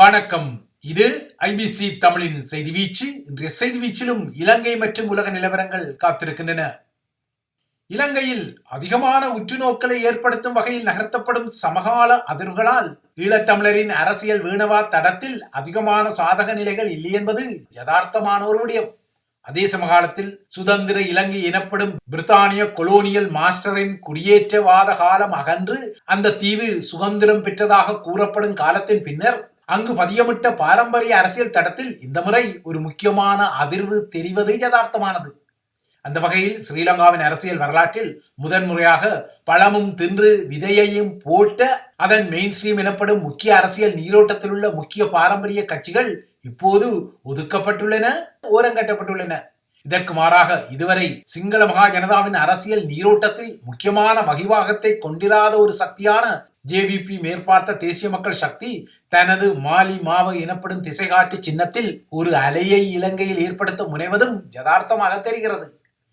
வணக்கம். இது ஐபிசி தமிழின் செய்தி வீச்சு. இன்றைய செய்தி வீச்சிலும் இலங்கை மற்றும் உலக நிலவரங்கள் காத்திருக்கின்றன. இலங்கையில் அதிகமான உற்றுநோக்கலை ஏற்படுத்தும் வகையில் நகர்த்தப்படும் சமகால அதிர்வுகளால் ஈழத்தமிழரின் அரசியல் வீணவா தடத்தில் அதிகமான சாதக நிலைகள் இல்லை என்பது யதார்த்தமான ஒரு விடயம். அதே சமகாலத்தில் சுதந்திர இலங்கை எனப்படும் பிரித்தானிய கொலோனியல் மாஸ்டரின் குடியேற்றவாத காலம் அகன்று அந்த தீவு சுதந்திரம் பெற்றதாக கூறப்படும் காலத்தின் பின்னர் அங்கு பதியமிட்ட பாரம்பரிய அரசியல் தடத்தில் இந்த முறை ஒரு முக்கியமான அதிர்வு தெரிவது யதார்த்தமானது. அந்த வகையில் ஸ்ரீலங்காவின் அரசியல் வரலாற்றில் முதன்முறையாக பழமும் தின்று விதையையும் போட்ட அதன் மெயின் ஸ்ட்ரீம் எனப்படும் முக்கிய அரசியல் நீரோட்டத்தில் உள்ள முக்கிய பாரம்பரிய கட்சிகள் இப்போது ஒதுக்கப்பட்டுள்ளன ஓரங்கட்டப்பட்டுள்ளன. இதற்கு மாறாக இதுவரை சிங்கள மகா ஜனதாவின் அரசியல் நீரோட்டத்தில் முக்கியமான வகிவாகத்தை கொண்டிராத ஒரு சக்தியான ஜேவிபி மேற்பார்த்த தேசிய மக்கள் சக்தி தனது மாலி மாவ எனப்படும் திசைகாட்டி சின்னத்தில் ஒரு அலையை இலங்கையில் ஏற்படுத்த முனைவதும் யதார்த்தமாக தெரிகிறது.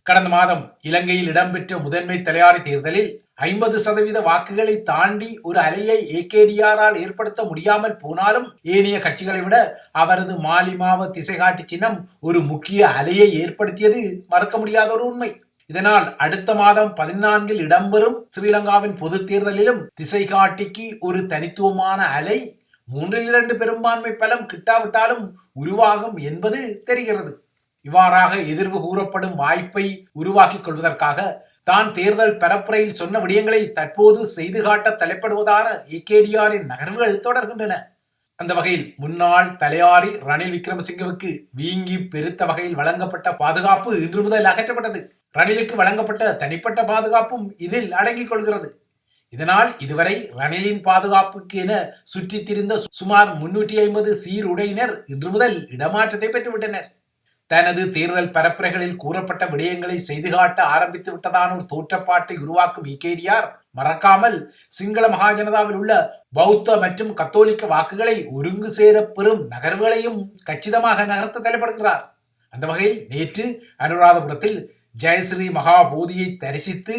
கடந்த மாதம் இலங்கையில் இடம்பெற்ற முதன்மை தலையாரி தேர்தலில் ஐம்பது சதவீத வாக்குகளை தாண்டி ஒரு அலையை ஏகேடிஆரால் ஏற்படுத்த முடியாமல் போனாலும் ஏனைய கட்சிகளை விட அவரது மாலிமாவ திசைகாட்டி சின்னம் ஒரு முக்கிய அலையை ஏற்படுத்தியது மறக்க முடியாத ஒரு உண்மை. இதனால் அடுத்த மாதம் பதினான்கில் இடம்பெறும் ஸ்ரீலங்காவின் பொது தேர்தலிலும் திசை காட்டிக்கு ஒரு தனித்துவமான அலை மூன்றில் இரண்டு பெரும்பான்மை பலம் கிட்டாவிட்டாலும் உருவாகும் என்பது தெரிகிறது. இவ்வாறாக எதிர்வு கூறப்படும் வாய்ப்பை உருவாக்கிக் கொள்வதற்காக தான் தேர்தல் பரப்புரையில் சொன்ன விடயங்களை தற்போது செய்து காட்ட தலைப்படுவதான ஏகேடிஆரின் நகர்வுகள் தொடர்கின்றன. அந்த வகையில் முன்னாள் தலையாரி ரணில் விக்ரமசிங்கவுக்கு வீங்கி பெருத்த வகையில் வழங்கப்பட்ட பாதுகாப்பு இன்று முதல் அகற்றப்பட்டது. ரணிலுக்கு வழங்கப்பட்ட தனிப்பட்ட பாதுகாப்பும் இதில் அடங்கிக் கொள்கிறது. இதனால் இதுவரை ரணிலின் பாதுகாப்புக்கு என சுற்றித் திரிந்த சுமார் முன்னூற்றி ஐம்பது சீருடையினர் இன்று முதல் இடமாற்றத்தை பெற்றுவிட்டனர். தனது தேர்தல் பரப்புரைகளில் கூறப்பட்ட விடயங்களை செய்து காட்ட ஆரம்பித்து விட்டதான ஒரு தோற்றப்பாட்டை உருவாக்கும் இகேடிஆர் மறக்காமல் சிங்கள மகாஜனதாவில் உள்ள பௌத்த மற்றும் கத்தோலிக்க வாக்குகளை ஒருங்கு சேர பெறும் நகர்வுகளையும் கச்சிதமாக நகர்த்த தலைப்படுகிறார் அந்த வகையில் நேற்று அனுராதபுரத்தில் ஜெயஸ்ரீ மகாபோதியை தரிசித்து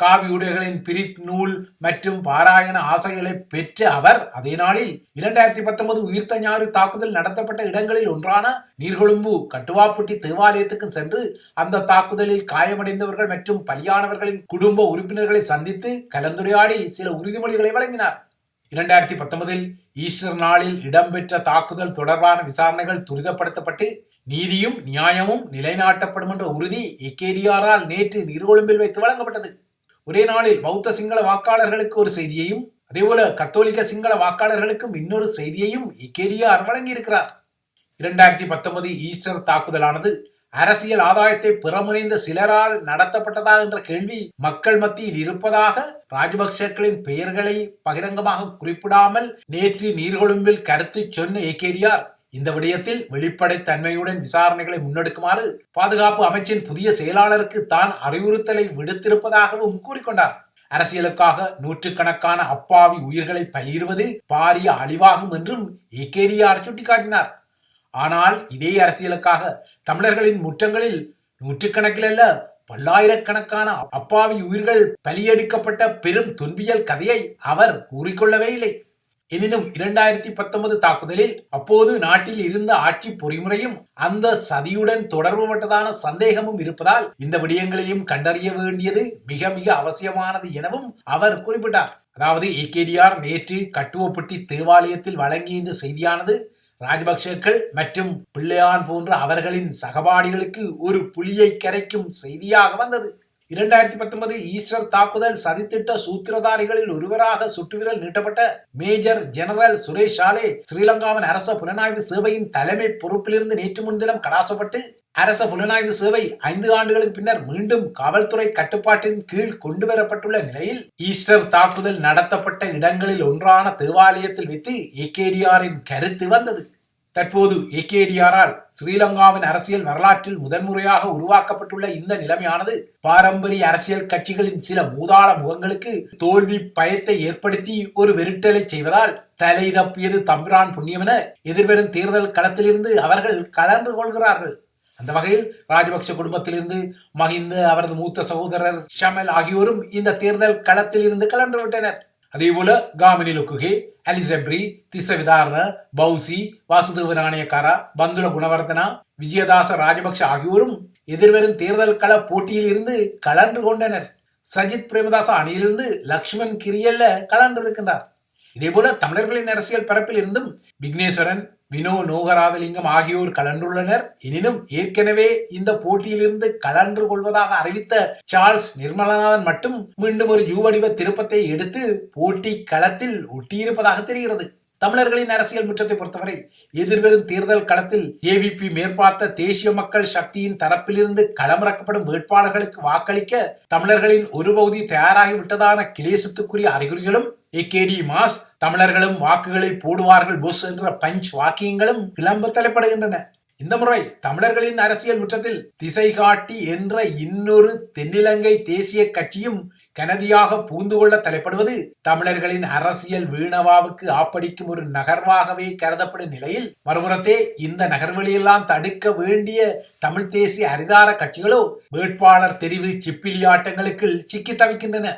காவி உடைகளின் பிரித் நூல் மற்றும் பாராயண ஆசைகளை பெற்ற அவர் அதே நாளில் இரண்டாயிரத்தி பத்தொன்பது உயிர்த்த ஞாறு தாக்குதல் நடத்தப்பட்ட இடங்களில் ஒன்றான நீர்கொழும்பு கட்டுவாப்பட்டி தேவாலயத்துக்கு சென்று அந்த தாக்குதலில் காயமடைந்தவர்கள் மற்றும் பலியானவர்களின் குடும்ப உறுப்பினர்களை சந்தித்து கலந்துரையாடி சில உறுதிமொழிகளை வழங்கினார். இரண்டாயிரத்தி பத்தொன்பதில் ஈஸ்டர் நாளில் இடம்பெற்ற தாக்குதல் தொடர்பான விசாரணைகள் துரிதப்படுத்தப்பட்டு நீதியும் நியாயமும் நிலைநாட்டப்படும் என்ற உறுதி எக்கேடிஆரால் நேற்று நீர்கொழும்பில் வைத்து வழங்கப்பட்டது. ஒரே நாளில் பௌத்த சிங்கள வாக்காளர்களுக்கு ஒரு செய்தியையும் அதேபோல கத்தோலிக்க சிங்கள வாக்காளர்களுக்கும் இன்னொரு செய்தியையும் இக்கேடிஆர் வழங்கியிருக்கிறார். இரண்டாயிரத்தி பத்தொன்பது ஈஸ்டர் தாக்குதலானது அரசியல் ஆதாயத்தை பிறமுனைந்த சிலரால் நடத்தப்பட்டதா என்ற கேள்வி மக்கள் மத்தியில் இருப்பதாக ராஜபக்சக்களின் பெயர்களை பகிரங்கமாக குறிப்பிடாமல் நேற்று நீர்கொழும்பில் கருத்து சொன்ன ஏகேடிஆர் இந்த விடயத்தில் வெளிப்படைத்தன்மையுடன் விசாரணைகளை முன்னெடுக்குமாறு பாதுகாப்பு அமைச்சின் புதிய செயலாளருக்கு தான் அறிவுறுத்தலை விடுத்திருப்பதாகவும் கூறிக்கொண்டார். அரசியலுக்காக நூற்றுக்கணக்கான அப்பாவி உயிர்களை பலியிடுவது பாரிய அழிவாகும் என்றும் ஏகேடிஆர் சுட்டிக்காட்டினார். ஆனால் இதே அரசியலுக்காக தமிழர்களின் முற்றங்களில் நூற்றுக்கணக்கில் அல்ல பல்லாயிரக்கணக்கான அப்பாவி உயிர்கள் பலியெடுக்கப்பட்ட பெரும் துன்பியல் கதையை அவர் கூறிக்கொள்ளவே இல்லை. எனினும் இரண்டாயிரத்தி பத்தொன்பது தாக்குதலில் அப்போது நாட்டில் இருந்த ஆட்சி பொறிமுறையும் அந்த சதியுடன் தொடர்புபட்டதான சந்தேகமும் இருப்பதால் இந்த விடயங்களையும் கண்டறிய வேண்டியது மிக மிக அவசியமானது எனவும் அவர் குறிப்பிட்டார். அதாவது ஏகேடிஆர் நேற்று கட்டுவப்பட்டி தேவாலயத்தில் வழங்கிய இந்த செய்தியானது ராஜபக்சேக்கள் மற்றும் பிள்ளையான் போன்ற அவர்களின் சகபாடிகளுக்கு ஒரு புலியை கரைக்கும் செய்தியாக வந்தது. இரண்டாயிரத்தி பத்தொன்பது ஈஸ்டர் தாக்குதல் சதித்திட்ட சூத்திரதாரிகளில் ஒருவராக சுட்டுவிரல் நீட்டப்பட்ட மேஜர் ஜெனரல் சுரேஷ் ஷாலே ஸ்ரீலங்காவின் அரச புலனாய்வு சேவையின் தலைமை பொறுப்பிலிருந்து நேற்று முன்தினம் கடாசப்பட்டு அரச புலனாய்வு சேவை ஐந்து ஆண்டுகளுக்கு பின்னர் மீண்டும் காவல்துறை கட்டுப்பாட்டின் கீழ் கொண்டுவரப்பட்டுள்ள நிலையில் ஈஸ்டர் தாக்குதல் நடத்தப்பட்ட இடங்களில் ஒன்றான தேவாலயத்தில் வைத்து ஏகேடிஆரின் கருத்து வந்தது. தற்போது ஏகேடிஆரால் ஸ்ரீலங்காவின் அரசியல் வரலாற்றில் முதன்முறையாக உருவாக்கப்பட்டுள்ள இந்த நிலைமையானது பாரம்பரிய அரசியல் கட்சிகளின் சில மூதாள முகங்களுக்கு தோல்வி பயத்தை ஏற்படுத்தி ஒரு வெறிட்டலை செய்வதால் தலை தப்பியது தம்பிரான் புண்ணியமென எதிர்வரும் தேர்தல் களத்திலிருந்து அவர்கள் கலந்து கொள்கிறார்கள். அந்த வகையில் ராஜபக்ஷ குடும்பத்திலிருந்து மஹிந்த அவரது மூத்த சகோதரர் ஷமல் ஆகியோரும் இந்த தேர்தல் களத்திலிருந்து கலந்துவிட்டனர் கலந்து விட்டனர். அதேபோல காமினி லுக்குகே அலிசெப்ரி திசவிதாரண பௌசி வாசுதேவ நாணயக்காரா பந்துல குணவர்தனா விஜயதாச ராஜபக்ஷ ஆகியோரும் எதிர்வரும் தேர்தல் கள போட்டியில் இருந்து கலந்து கொண்டனர் சஜித் பிரேமதாச அணியிலிருந்து லக்ஷ்மண் கிரியல்ல கலந்து இருக்கின்றார் இதேபோல தமிழர்களின் அரசியல் பரப்பில் இருந்தும் விக்னேஸ்வரன் வினோ நோகராதலிங்கம் ஆகியோர் கலந்துள்ளனர். எனினும் ஏற்கனவே இந்த போட்டியிலிருந்து கலந்து கொள்வதாக அறிவித்த சார்ல்ஸ் நிர்மலநாதன் மட்டும் மீண்டும் ஒரு யூவடிவ திருப்பத்தை எடுத்து போட்டி களத்தில் ஒட்டியிருப்பதாக தெரிகிறது. தமிழர்களின் அரசியல் முற்றத்தை பொறுத்தவரை எதிர்வரும் தேர்தல் களத்தில் ஏவிபி மேற்பார்த்த தேசிய மக்கள் சக்தியின் தரப்பிலிருந்து களமிறக்கப்படும் வேட்பாளர்களுக்கு வாக்களிக்க தமிழர்களின் ஒரு பகுதி தயாராகிவிட்டதான கிளேசத்துக்குரிய அறிகுறிகளும் ஏகேடி மாஸ் தமிழர்களும் வாக்குகளை போடுவார்கள் புஷ் என்ற பஞ்ச் வாக்கியங்களும் கிளம்ப தலைப்படுகின்றன. இந்த முறை தமிழர்களின் அரசியல் முற்றத்தில் திசை காட்டி என்ற இன்னொரு தென்னிலங்கை தேசிய கட்சியும் கனதியாக பூந்து கொள்ள தலைப்படுவது தமிழர்களின் அரசியல் வீணவாவுக்கு ஆப்படிக்கும் ஒரு நகர்வாகவே கருதப்படும் நிலையில் மறுபுறத்தே இந்த நகர்வெளியெல்லாம் தடுக்க வேண்டிய தமிழ் தேசிய அரிதார கட்சிகளோ வேட்பாளர் தெரிவு சிப்பிலியாட்டங்களுக்கு சிக்கி தவிக்கின்றன.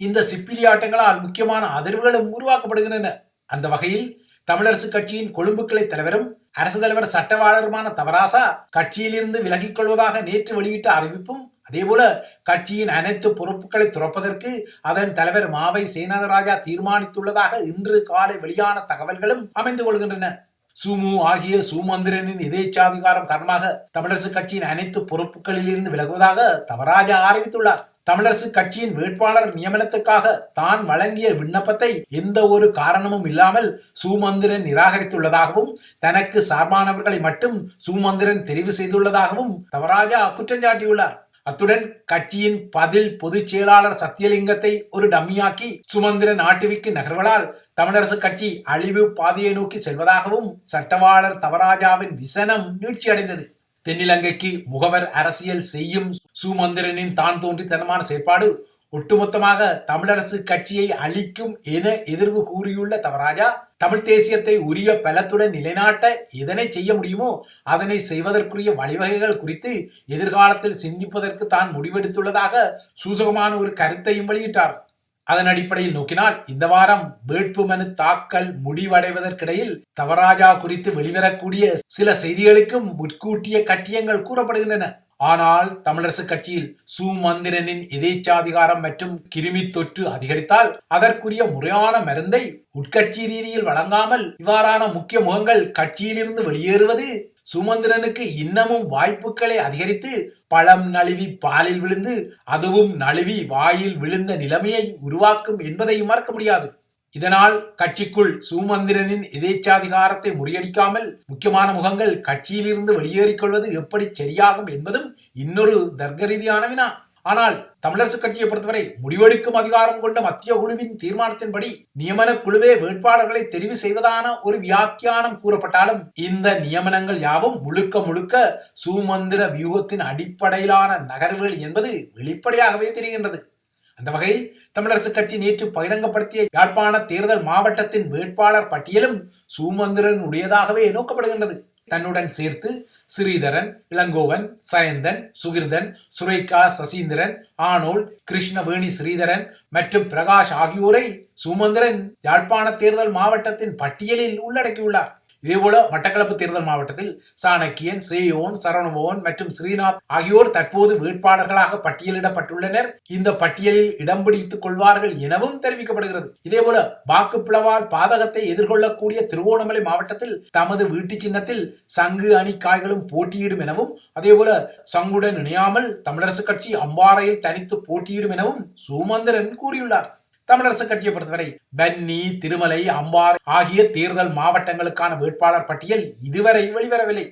இந்த சிப்பிலியாட்டங்களால் முக்கியமான அதிர்வுகளும் உருவாக்கப்படுகின்றன. அந்த வகையில் தமிழரசு கட்சியின் கொழும்பு கிளை தலைவரும் அரசு தலைவர் சட்டவாளருமான தவராசா கட்சியிலிருந்து விலகிக் கொள்வதாக நேற்று வெளியிட்ட அறிவிப்பும் அதேபோல கட்சியின் அனைத்து பொறுப்புகளை துறப்பதற்கு அதன் தலைவர் மாவை சேனகராஜா தீர்மானித்துள்ளதாக இன்று காலை வெளியான தகவல்களும் அமைந்து கொள்கின்றன. சுமு ஆகிய சுமந்திரனின் எதேச்சாதிகாரம் காரணமாக தமிழரசு கட்சியின் அனைத்து பொறுப்புகளிலிருந்து விலகுவதாக தவராஜா அறிவித்துள்ளார். தமிழரசு கட்சியின் வேட்பாளர் நியமனத்துக்காக தான் வழங்கிய விண்ணப்பத்தை எந்த ஒரு காரணமும் இல்லாமல் சுமந்திரன் நிராகரித்துள்ளதாகவும் தனக்கு சார்பானவர்களை மட்டும் சுமந்திரன் தெரிவு செய்துள்ளதாகவும் தவராஜா குற்றம் சாட்டியுள்ளார். அத்துடன் கட்சியின் பதில் பொதுச் செயலாளர் சத்தியலிங்கத்தை ஒரு டம்மியாக்கி சுமந்திரன் ஆட்டுவிக்கு நகர்வலால் தமிழரசு கட்சி அழிவு பாதையை நோக்கி செல்வதாகவும் சட்டவாளர் தவராஜாவின் விசனம் நீழ்ச்சியடைந்தது. தென்னிலங்கைக்கு முகவர் அரசியல் செய்யும் சுமந்திரனின் தான் தோன்றித்தனமான செயற்பாடு ஒட்டுமொத்தமாக தமிழரசு கட்சியை அழிக்கும் என எதிர்வு கூறியுள்ள தவராஜா தமிழ் தேசியத்தை உரிய பலத்துடன் நிலைநாட்ட எதனை செய்ய முடியுமோ அதனை செய்வதற்குரிய வழிவகைகள் குறித்து எதிர்காலத்தில் சிந்திப்பதற்கு தான் முடிவெடுத்துள்ளதாக சூசகமான ஒரு கருத்தையும் வெளியிட்டார். அதன் அடிப்படையில் நோக்கினால் இந்த வாரம் வேட்புமனு தாக்கல் முடிவடைவதற்கிடையில் தவராஜா குறித்து வெளிவரக்கூடிய சில செய்திகளுக்கும் முற்கூட்டிய கட்டியங்கள் கூறப்படுகின்றன. ஆனால் தமிழரசு கட்சியில் சுமந்திரனின் எதேச்சாதிகாரம் மற்றும் கிருமி தொற்று அதிகரித்தால் அதற்குரிய முறையான மருந்தை உட்கட்சி ரீதியில் வழங்காமல் இவ்வாறான முக்கிய முகங்கள் கட்சியிலிருந்து வெளியேறுவது சுமந்திரனுக்கு இன்னமும் வாய்ப்புகளை அதிகரித்து பழம் நழுவி பாலில் விழுந்து அதுவும் நழுவி வாயில் விழுந்த நிலைமையை உருவாக்கும் என்பதை மறக்க முடியாது. இதனால் கட்சிக்குள் சுமந்திரனின் எதேச்சாதிகாரத்தை முறியடிக்காமல் முக்கியமான முகங்கள் கட்சியிலிருந்து வெளியேறிக் கொள்வது எப்படி சரியாகும் என்பதும் இன்னொரு தர்க்க ரீதியான வினா ஆனால் தமிழரசு கட்சியை பொறுத்தவரை முடிவெடுக்கும் அதிகாரம் கொண்ட மத்திய குழுவின் தீர்மானத்தின்படி நியமன குழுவே வேட்பாளர்களை தெரிவு செய்வதான ஒரு வியாக்கியானம் கூறப்பட்டாலும் இந்த நியமனங்கள் யாவும் முழுக்க முழுக்க சுமந்திர வியூகத்தின் அடிப்படையிலான நகர்வுகள் என்பது வெளிப்படையாகவே தெரிகின்றது. அந்த வகையில் தமிழரசு கட்சி நேற்று பகிரங்கப்படுத்திய யாழ்ப்பாண தேர்தல் மாவட்டத்தின் வேட்பாளர் பட்டியலும் சுமந்திரனுடையதாகவே நோக்கப்படுகின்றது. தன்னுடன் சேர்த்து ஸ்ரீதரன் இளங்கோவன் சயந்தன் சுகிர்தன் சுரேகா சசீந்திரன் ஆனோல் கிருஷ்ணவேணி ஸ்ரீதரன் மற்றும் பிரகாஷ் ஆகியோரை சுமந்திரன் யாழ்ப்பாண தேர்தல் மாவட்டத்தின் பட்டியலில் உள்ளடக்கியுள்ளார். இதேபோல மட்டக்களப்பு தேர்தல் மாவட்டத்தில் சாணக்கியன் சேயோன் சரவணபவன் மற்றும் ஸ்ரீநாத் ஆகியோர் தற்போது வேட்பாளர்களாக பட்டியலிடப்பட்டுள்ளனர். இந்த பட்டியலில் இடம் பிடித்துக் கொள்வார்கள் எனவும் தெரிவிக்கப்படுகிறது. இதேபோல வாக்குப்பிளவால் பாதகத்தை எதிர்கொள்ளக்கூடிய திருவோணமலை மாவட்டத்தில் தமது வீட்டு சின்னத்தில் சங்கு அணி காய்களும் போட்டியிடும் எனவும் அதேபோல சங்குடன் இணையாமல் தமிழரசு கட்சி அம்பாறையில் தனித்து போட்டியிடும் எனவும் சுமந்திரன் கூறியுள்ளார். தமிழரசு கட்சியை பொறுத்தவரை பன்னி திருமலை அம்பாறை ஆகிய தேர்தல் மாவட்டங்களுக்கான வேட்பாளர் பட்டியல் இதுவரை வெளிவரவில்லை.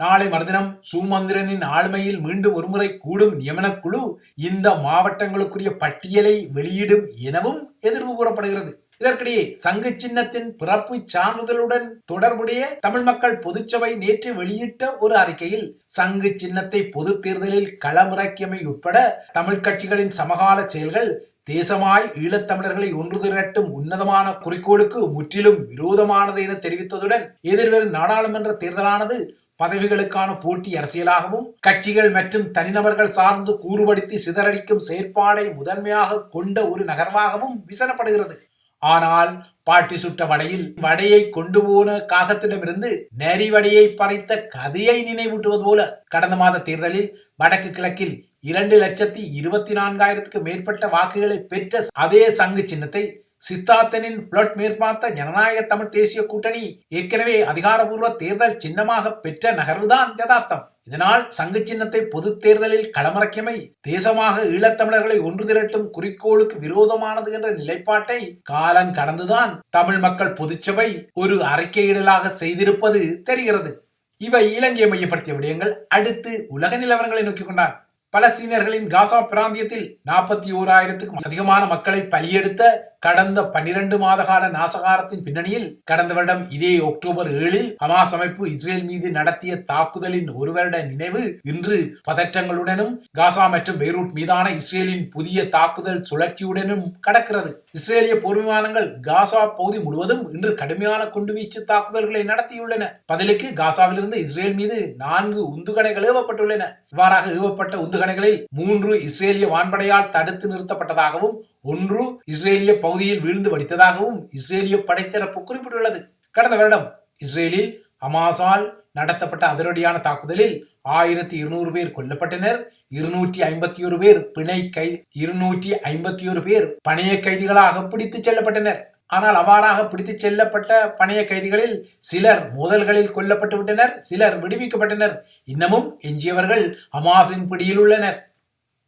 நாளை மறுதினம் சுமந்திரனின் ஆளுமையில் மீண்டும் ஒருமுறை கூடும் நியமனக்குழு இந்த மாவட்டங்களுக்குரிய பட்டியலை வெளியிடும் எனவும் எதிர்ப்பு கூறப்படுகிறது. இதற்கிடையே சங்கு சின்னத்தின் பிறப்பு சான்றிதழுடன் தொடர்புடைய தமிழ் மக்கள் பொதுச்சபை நேற்று வெளியிட்ட ஒரு அறிக்கையில் சங்கு சின்னத்தை பொது தேர்தலில் களமிறக்கியமை உட்பட தமிழ் கட்சிகளின் சமகால செயல்கள் தேசமாய் ஈழத்தமிழர்களை ஒன்று திரட்டும் உன்னதமான குறிக்கோளுக்கு முற்றிலும் விரோதமானது என தெரிவித்ததுடன் எதிர்வரும் நாடாளுமன்ற தேர்தலானது பதவிகளுக்கான போட்டி அரசியலாகவும் கட்சிகள் மற்றும் தனிநபர்கள் சார்ந்து கூறுபடுத்தி சிதறடிக்கும் செயற்பாடை முதன்மையாக கொண்ட ஒரு நகர்வாகவும் விசனப்படுகிறது. ஆனால் பாட்டி சுட்ட வடையில் வடையை கொண்டு போன காகத்திடமிருந்து நரி வடையை பறைத்த கதையை நினைவூட்டுவது போல கடந்த மாத தேர்தலில் வடக்கு கிழக்கில் இரண்டு லட்சத்தி இருபத்தி நான்காயிரத்துக்கு மேற்பட்ட வாக்குகளை பெற்ற அதே சங்கு சின்னத்தை சித்தார்த்தனின் பிளட் மேற்பார்த்த ஜனநாயக தமிழ் தேசிய கூட்டணி ஏற்கனவே அதிகாரபூர்வ தேர்தல் சின்னமாக பெற்ற நகர்வுதான் யதார்த்தம். இதனால் சங்கு சின்னத்தை பொது தேர்தலில் களமிறக்கியமை தேசமாக ஈழத்தமிழர்களை ஒன்று திரட்டும் குறிக்கோளுக்கு விரோதமானது என்ற நிலைப்பாட்டை காலம் கடந்துதான் தமிழ் மக்கள் பொதுச்சபை ஒரு அறிக்கையிடலாக செய்திருப்பது தெரிகிறது. இவை இலங்கையை மையப்படுத்திய விடயங்கள் அடுத்து உலக நிலவரங்களை நோக்கிக் கொண்டார். பலஸ்தீனர்களின் காசா பிராந்தியத்தில் நாற்பத்தி ஓராயிரத்துக்கும் அதிகமான மக்களை பலியெடுத்த கடந்த பனிரெண்டு மாதகால நாசகாரத்தின் பின்னணியில் கடந்த வருடம் இதே அக்டோபர் ஏழில் ஹமாஸ் அமைப்பு இஸ்ரேல் மீது நடத்திய தாக்குதலின் ஒரு வருட நினைவு இன்று பதற்றங்களுடனும் காசா மற்றும் பெய்ரூட் மீதான இஸ்ரேலின் புதிய தாக்குதல் சுழற்சியுடனும் கடக்கிறது. இஸ்ரேலிய போர் விமானங்கள் காசா பகுதி முழுவதும் இன்று கடுமையான குண்டுவீச்சு தாக்குதல்களை நடத்தியுள்ளன. பதிலுக்கு காசாவிலிருந்து இஸ்ரேல் மீது நான்கு உந்துகணைகள் ஏவப்பட்டுள்ளன. இவ்வாறாக ஏவப்பட்ட உந்துகணைகளில் மூன்று இஸ்ரேலிய வான்படையால் தடுத்து நிறுத்தப்பட்டதாகவும் ஒன்று இஸ்ரேலிய பகுதியில் வீழ்ந்து வடித்ததாகவும் இஸ்ரேலிய படைத்தரப்பு குறிப்பிட்டுள்ளது. கடந்த வருடம் இஸ்ரேலில் ஹமாஸால் நடத்தப்பட்ட அதிரடியான தாக்குதலில் ஆயிரத்தி இருநூறு பேர் கொல்லப்பட்டனர் இருநூற்றி ஐம்பத்தி ஒரு பேர் பிணை கை இருநூற்றி ஐம்பத்தி ஒரு பேர் பணைய கைதிகளாக பிடித்துச் செல்லப்பட்டனர். ஆனால் அவ்வாறாக பிடித்துச் செல்லப்பட்ட பணைய கைதிகளில் சிலர் மோதல்களில் கொல்லப்பட்டு விட்டனர் சிலர் விடுவிக்கப்பட்டனர். இன்னமும் எஞ்சியவர்கள் ஹமாஸின் பிடியில் உள்ளனர்.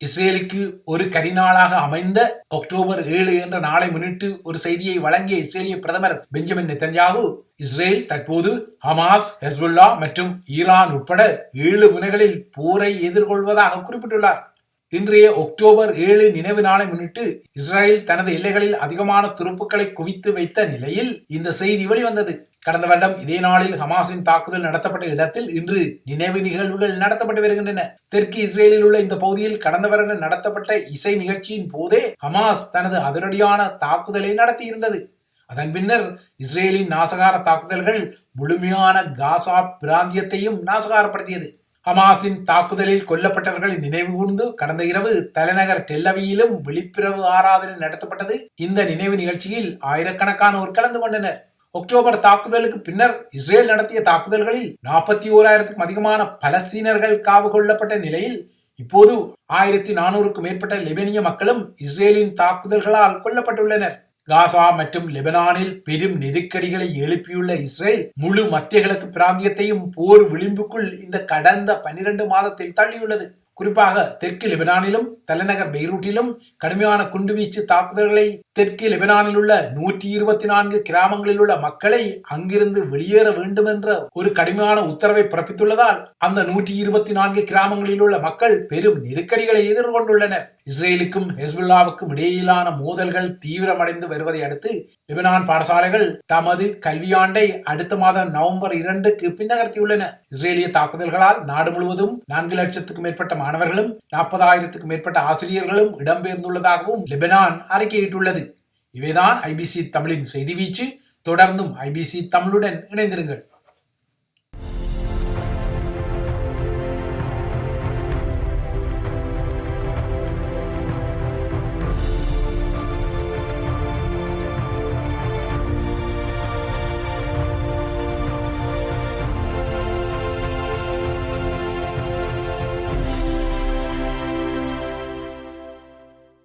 இஸ்ரேலுக்கு ஒரு கரிநாளாக அமைந்த அக்டோபர் ஏழு என்ற நாளை முன்னிட்டு ஒரு செய்தியை வழங்கிய இஸ்ரேலிய பிரதமர் பெஞ்சமின் நெத்தன்யாகு இஸ்ரேல் தற்போது ஹமாஸ் ஹெஸ்புல்லா மற்றும் ஈரான் உட்பட ஏழு முனைகளில் போரை எதிர்கொள்வதாக குறிப்பிட்டுள்ளார். இன்றைய அக்டோபர் ஏழு நினைவு நாளை முன்னிட்டு இஸ்ரேல் தனது எல்லைகளில் அதிகமான துருப்புக்களை குவித்து வைத்த நிலையில் இந்த செய்தி வெளிவந்தது. கடந்த வருடம் இதே நாளில் ஹமாஸின் தாக்குதல் நடத்தப்பட்ட இடத்தில் இன்று நினைவு நிகழ்வுகள் நடத்தப்பட்டு வருகின்றன. தெற்கு இஸ்ரேலில் உள்ள இந்த பகுதியில் கடந்த வருடம் நடத்தப்பட்ட இசை நிகழ்ச்சியின் போதே ஹமாஸ் தனது அதிரடியான தாக்குதலை நடத்தியிருந்தது. அதன் பின்னர் இஸ்ரேலின் நாசகார தாக்குதல்கள் முழுமையான காசா பிராந்தியத்தையும் நாசகாரப்படுத்தியது. ஹமாஸின் தாக்குதலில் கொல்லப்பட்டவர்கள் நினைவு கூர்ந்து கடந்த இரவு தலைநகர் டெல்லவியிலும் விழிப்பிரவு ஆராதனை நடத்தப்பட்டது. இந்த நினைவு நிகழ்ச்சியில் ஆயிரக்கணக்கானோர் கலந்து கொண்டனர். அக்டோபர் தாக்குதலுக்கு பின்னர் இஸ்ரேல் நடத்திய தாக்குதல்களில் நாற்பத்தி ஓராயிரத்துக்கும் அதிகமான பலஸ்தீனர்கள் காவு கொள்ளப்பட்ட நிலையில் இப்போது ஆயிரத்தி நானூறுக்கும் மேற்பட்ட லெபனிய மக்களும் இஸ்ரேலின் தாக்குதல்களால் கொல்லப்பட்டுள்ளனர். காசா மற்றும் லெபனானில் பெரும் நெருக்கடிகளை எழுப்பியுள்ள இஸ்ரேல் முழு மத்திய கிழக்கு பிராந்தியத்தையும் போர் விளிம்புக்குள் இந்த கடந்த பன்னிரண்டு மாதத்தில் தள்ளியுள்ளது. குறிப்பாக தெற்கு லெபனானிலும் தலைநகர் பெய்ரூட்டிலும் கடுமையான குண்டுவீச்சு தாக்குதல்களை தெற்கு லெபனானில் உள்ள நூற்றி இருபத்தி நான்கு கிராமங்களில் உள்ள மக்களை அங்கிருந்து வெளியேற வேண்டும் என்ற ஒரு கடுமையான உத்தரவை பிறப்பித்துள்ளதால் அந்த நூற்றி இருபத்தி நான்கு கிராமங்களில் உள்ள மக்கள் பெரும் நெருக்கடிகளை எதிர்கொண்டுள்ளனர். இஸ்ரேலுக்கும் ஹெஸ்புல்லாவுக்கும் இடையிலான மோதல்கள் தீவிரமடைந்து வருவதை அடுத்து லெபனான் பாடசாலைகள் தமது கல்வியாண்டை அடுத்த மாதம் நவம்பர் இரண்டுக்கு பின்னகர்த்தியுள்ளன. இஸ்ரேலிய தாக்குதல்களால் நாடு முழுவதும் நான்கு லட்சத்துக்கும் மேற்பட்ட மாணவர்களும் நாற்பதாயிரத்துக்கும் மேற்பட்ட ஆசிரியர்களும் இடம்பெயர்ந்துள்ளதாகவும் லெபனான் அறிக்கையிட்டுள்ளது. இவைதான் ஐபிசி தமிழின் செய்தி வீச்சு. தொடர்ந்தும் ஐபிசி தமிழுடன் இணைந்திருங்கள்.